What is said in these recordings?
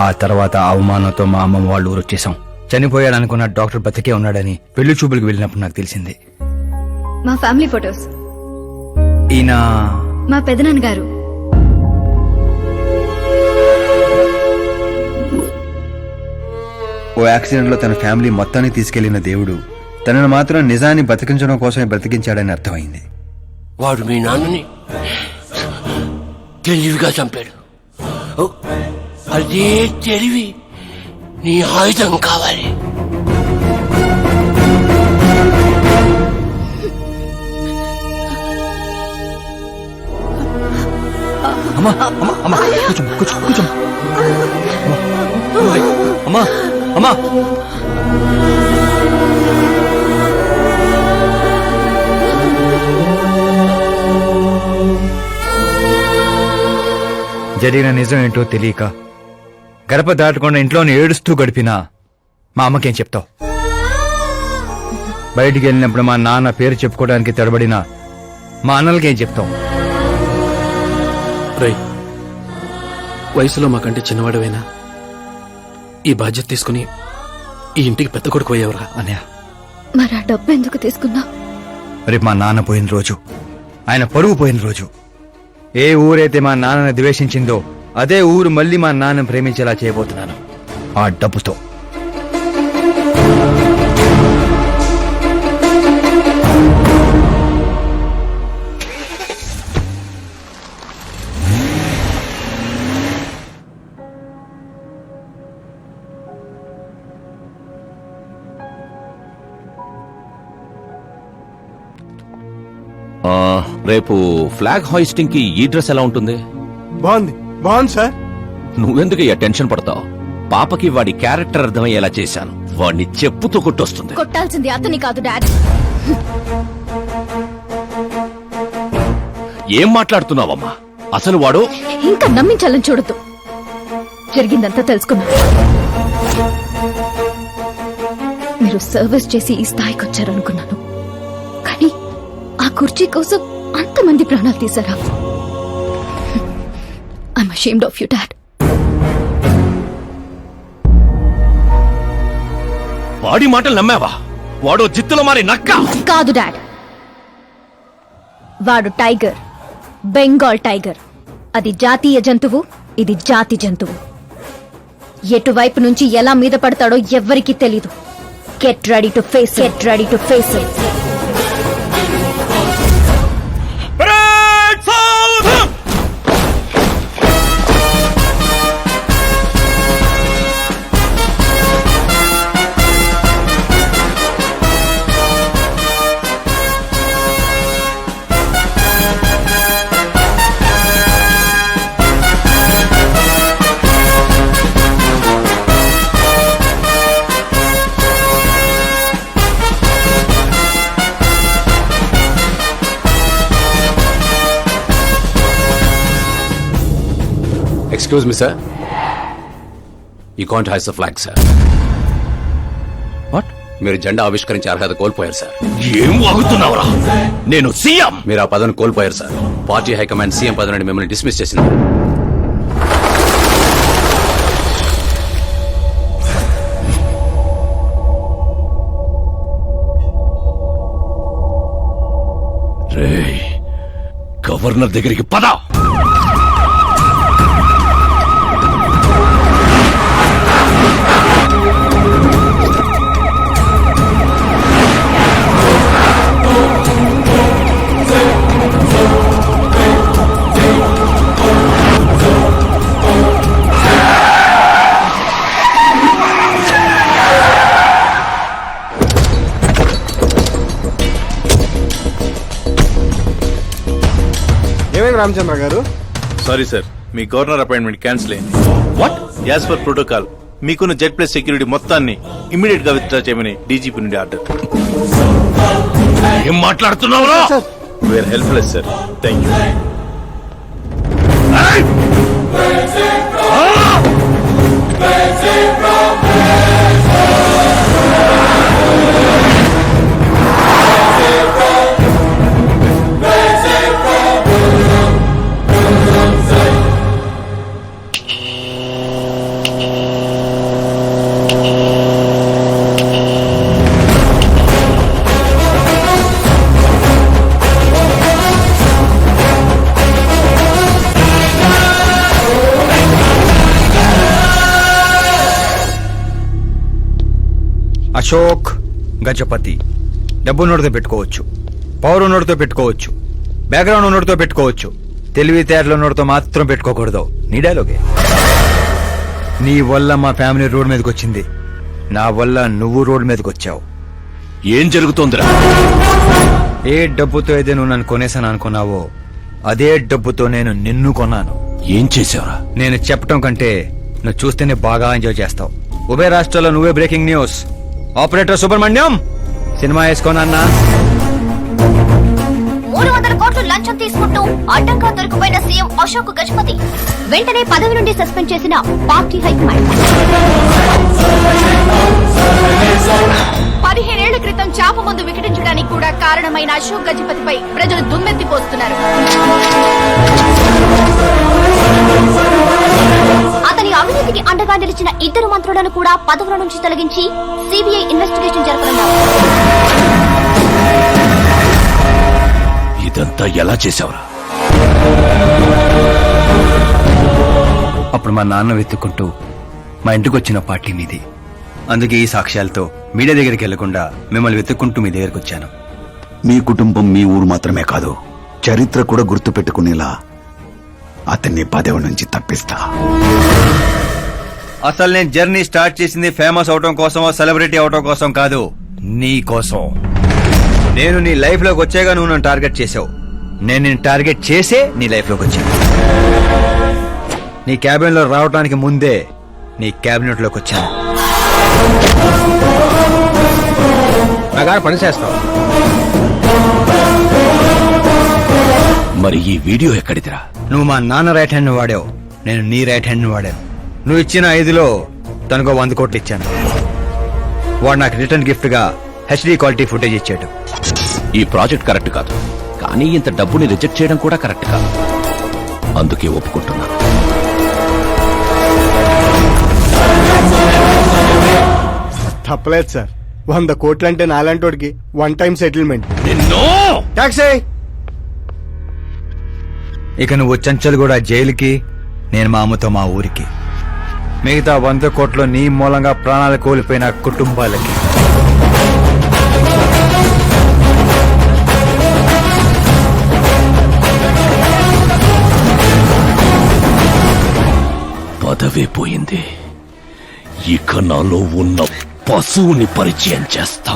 ఆ తర్వాత అవమానంతో మా అమ్మమ్మ వాళ్ళు ఊరు వచ్చేసాం చనిపోయాడు అనుకున్న డాక్టర్ బతికే ఉన్నాడని పెళ్ళి చూపులకు వెళ్ళినప్పుడు నాకు తెలిసింది. మా ఫ్యామిలీ ఫొటోస్. ఈయన మా పెదనాన్న గారు. ఓ యాక్సిడెంట్లో తన ఫ్యామిలీ మొత్తాన్ని తీసుకెళ్ళిన దేవుడు తనను మాత్రం నిజాన్ని బతికించడం కోసమే బ్రతికించాడని అర్థమైంది. వాడు మీ నాన్నని తెలివిగా చంపాడు. అదే తెలివి. నీ ఆయుధం కావాలి. అమ్మా అమ్మా అమ్మా కూర్చో కూర్చో కూర్చో అమ్మా అమ్మా. జరిగిన నిజం ఏంటో తెలియక గడప దాటకుండా ఇంట్లోనే ఏడుస్తూ గడిపినా మా అమ్మకేం చెప్తావు? బయటికి వెళ్ళినప్పుడు మా నాన్న పేరు చెప్పుకోవడానికి తడబడిన మా అన్నలకేం చెప్తాం రై వయసులో మాకంటే చిన్నవాడవైనా? ఈ బాధ్యత తీసుకుని ఈ ఇంటికి పెద్ద కొడుకు అయ్యేవరా అన్నయ్య. మరి ఆ డబ్బు ఎందుకు తీసుకున్నా? రేపు మా నాన్న పోయిన రోజు ఆయన పరువు పోయిన రోజు ఏ ఊరైతే మా నాన్నని ద్వేషించిందో అదే ఊరు మళ్ళీ మా నాన్న ప్రేమించేలా చేయబోతున్నాను. ఆ డబ్బుతో. ఆ, రేపు ఫ్లాగ్ హాయిస్టింగ్కి ఈ డ్రెస్ ఎలా ఉంటుంది? బాగుంది. బాగుంది సార్. నువ్వెందుకు ఇక టెన్షన్ పడతావు? పాపకి వాడి క్యారెక్టర్ అర్థమయ్యేలా చేశాను. వాడిని చెప్పుతో కొట్టొస్తుంది. కొట్టాల్సింది అతని కాదు డాడ్. ఏం మాట్లాడుతున్నావమ్మా? అసలు వాడు ఇంకా నమ్మించాలని చూడద్దు. జరిగిందంతా తెలుసుకున్నా మీరు సర్వీస్ చేసి ఈ స్థాయికి వచ్చారనుకున్నాను. కానీ ఆ కుర్చీ కోసం అంతమంది ప్రాణాలు తీశారా? అషేమ్డ్ ఆఫ్ యూ డాడ్ వాడి మాటలు నమ్మావా? వాడు జిత్తులో మారి నక్క! కాదు డాడ్. వాడు టైగర్. బెంగాల్ టైగర్. అది జాతీయ జంతువు ఇది జాతి జంతువు. ఎటువైపు నుంచి ఎలా మీద పడతాడో ఎవ్వరికీ తెలీదు. Get ready to face get ready to face excuse me sir ఈ can't hoist the flag sir what మీరు జెండా ఆవిష్కరించే అర్హత కోల్పోయారు సార్ ఏం వాగుతున్నావురా? నేను సీఎం. మీరు ఆ పదవిని కోల్పోయారు సార్ పార్టీ హైకమాండ్ సీఎం పదవి నుండి మిమ్మల్ని డిస్మిస్ చేసింది. రేయ్ గవర్నర్ దగ్గరికి పద. ఏమైంది రామచంద్ర గారు. సారీ సార్ మీ గవర్నర్ అపాయింట్మెంట్ క్యాన్సిల్ అయింది. వాట్ యాజ్ పర్ ప్రోటోకాల్ మీకున్న జెడ్ ప్లస్ సెక్యూరిటీ మొత్తాన్ని ఇమీడియట్గా విత్డ్రా చేయమని డీజీపీ నుండి ఆర్డర్. ఏం మాట్లాడుతున్నావురా? We're helpless sir thank you Ashok Gajapathi. డబ్బు నోటితో పెట్టుకోవచ్చు. పవర్ నోటితో పెట్టుకోవచ్చు. బ్యాక్గ్రౌండ్ నోటితో పెట్టుకోవచ్చు. తెలివితేటల నోటితో మాత్రం పెట్టుకోకూడదు. నీ డైలాగే నీ వల్ల మా ఫ్యామిలీ రోడ్ మీదకి వచ్చింది. నా వల్ల నువ్వు రోడ్ మీదకి వచ్చావు. ఏం జరుగుతోందిరా? ఏ డబ్బుతో అయితే నువ్వు నన్ను కొనేసాను అనుకున్నావో అదే డబ్బుతో నేను నిన్ను కొన్నాను. ఏం చేసావురా నేను చెప్పటం కంటే నువ్వు చూస్తేనే బాగా ఎంజాయ్ చేస్తావు. ఉభయ రాష్ట్రాల్లో నువ్వే breaking news operator Subrahmanyam cinema వేసుకోనన్నా మూడు వందల కోట్లు లంచం తీసుకుంటూ అడ్డంగా దొరికిపోయిన సీఎం అశోక్ గజపతి వెంటనే పదవి నుండి సస్పెండ్ చేసిన పార్టీ హైకమాండ్. పదిహేనేళ్ళ క్రితం చాప ముందు వికటించడానికి కూడా కారణమైన అశోక్ గజపతిపై ప్రజలు దుమ్మెత్తిపోస్తున్నారు అవినీతికి అండగా నిలిచిన ఇద్దరు మంత్రులను కూడా పదవుల నుంచి తొలగించి సిబిఐ ఇన్వెస్టిగేషన్ జరపనున్నారు ఇదంతా ఎలా చేసావురా అప్పుడు మా నాన్న వెతుక్కుంటూ మా ఇంటికి వచ్చిన పార్టీ మీది. అందుకే ఈ సాక్ష్యాలతో మీడియా దగ్గరికి వెళ్ళకుండా మిమ్మల్ని వెతుక్కుంటూ మీ దగ్గరికి వచ్చాను. మీ కుటుంబం మీ ఊరు మాత్రమే కాదు చరిత్ర కూడా గుర్తు పెట్టుకునేలా అతన్ని పదవి నుంచి తప్పిస్తా. అసలు నేను జర్నీ స్టార్ట్ చేసింది ఫేమస్ అవటం కోసమో సెలబ్రిటీ అవటం కోసం కాదు. నీ కోసం. నేను నీ లైఫ్లోకి వచ్చాగా నువ్వు నన్ను టార్గెట్ చేసావు. నేను నేను టార్గెట్ చేసే నీ లైఫ్లోకి వచ్చాను. నీ క్యాబిన్లో రావడానికి ముందే నీ క్యాబినెట్లోకి వచ్చాను పని చేస్తావు. మరి ఈ వీడియో ఎక్కడిదిరా? నువ్వు మా నాన్న రైట్ హ్యాండ్ వాడావు. నేను నీ రైట్ హ్యాండ్ వాడాను. నువ్వు ఇచ్చిన ఐదులో తనకు వంద కోట్లు ఇచ్చాను. వాడు నాకు రిటర్న్ గిఫ్ట్గా హెచ్డి క్వాలిటీ ఫుటేజ్ ఇచ్చాడు. ఈ ప్రాజెక్ట్ కరెక్ట్ కాదు. కానీ ఇంత డబ్బుని రిజెక్ట్ చేయడం కూడా కరెక్ట్ కాదు. అందుకే ఒప్పుకుంటున్నా. తప్పలేదు సార్. వంద కోట్లు అంటే నాలాంటోడికి వన్ టైం సెటిల్మెంట్ ట్యాక్సీ ఇక నువ్వు చంచల్ కూడా జైలుకి నేను మా అమ్మతో మా ఊరికి. మిగతా వంద కోట్లు నీ మూలంగా ప్రాణాలు కోల్పోయిన కుటుంబాలకి. పదవే పోయింది. ఇక నాలో ఉన్న పశువుని పరిచయం చేస్తా.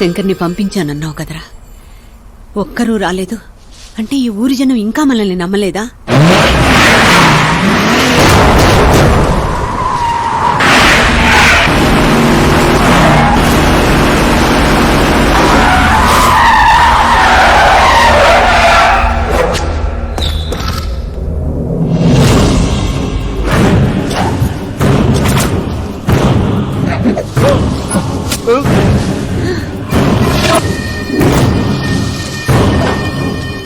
శంకర్ని పంపించానన్నావు కదరా. ఒక్కరూ రాలేదు. అంటే ఈ ఊరి జనం ఇంకా మనల్ని నమ్మలేదా?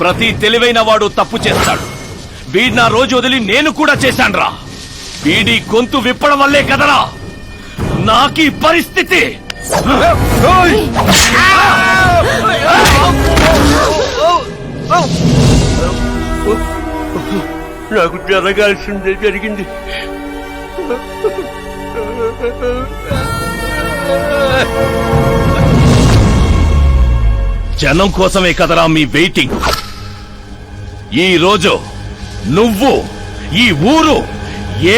ప్రతి తెలివైన వాడు తప్పు చేస్తాడు. వీడి నా రోజు వదిలి నేను కూడా చేశానురా. వీడి గొంతు విప్పడం వల్లే కదరా. నాకీ పరిస్థితి. నాకు జరగాల్సిందే జరిగింది. జనం కోసమే కదరా మీ వెయిటింగ్. ఈ రోజు నువ్వు ఈ ఊరు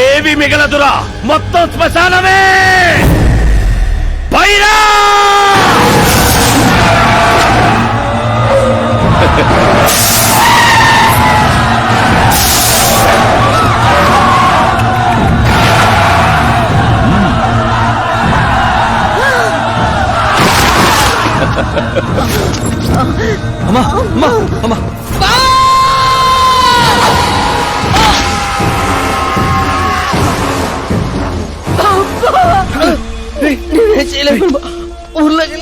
ఏవి మిగలదురా? మొత్తం శ్మశానమే! పైరా! అమ్మా అమ్మా అమ్మా. ఊర్లోకి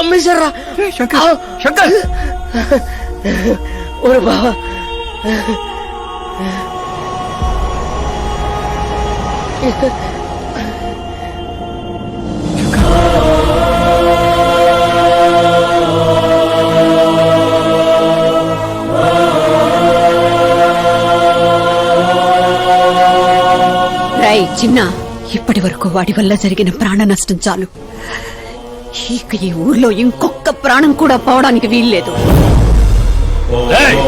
అమ్మేశారా శంకర్ శంకర్. ఓరే రై చిన్న. ఇప్పటి వరకు వాడి వల్ల జరిగిన ప్రాణ నష్టం చాలు. ఇక ఈ ఊర్లో ఇంకొక ప్రాణం కూడా పోవడానికి వీల్లేదు. లేదు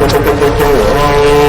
Oh, oh, oh,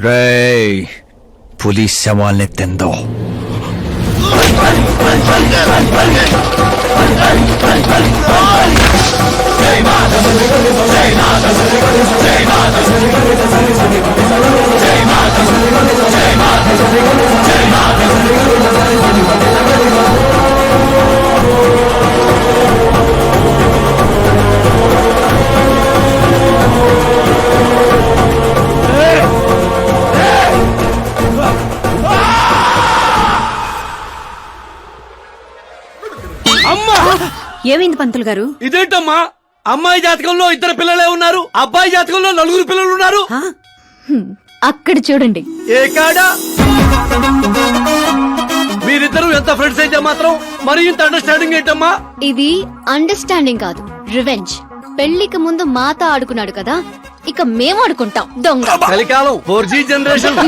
రేయ్ పులి శవాల్ని తిందో. అమ్మా ఏమైంది పంతులు గారు? ఇదేంటమ్మా? అమ్మాయి జాతకంలో ఇద్దరు పిల్లలే ఉన్నారు అబ్బాయి జాతకంలో నలుగురు పిల్లలు ఉన్నారు. ఆ? అక్కడ చూడండి. ఏ కాడా? మీరిద్దరు ఎంత ఫ్రెండ్స్ అయితే మాత్రం మరి ఇంత అండర్స్టాండింగ్ ఏంటమ్మా? ఇది అండర్స్టాండింగ్ కాదు రివెంజ్ పెళ్ళికి ముందు మాత ఆడుకున్నాడు కదా ఇక మేము ఆడుకుంటాం దొంగ. కలికాలం ఫోర్ జీ జనరేషన్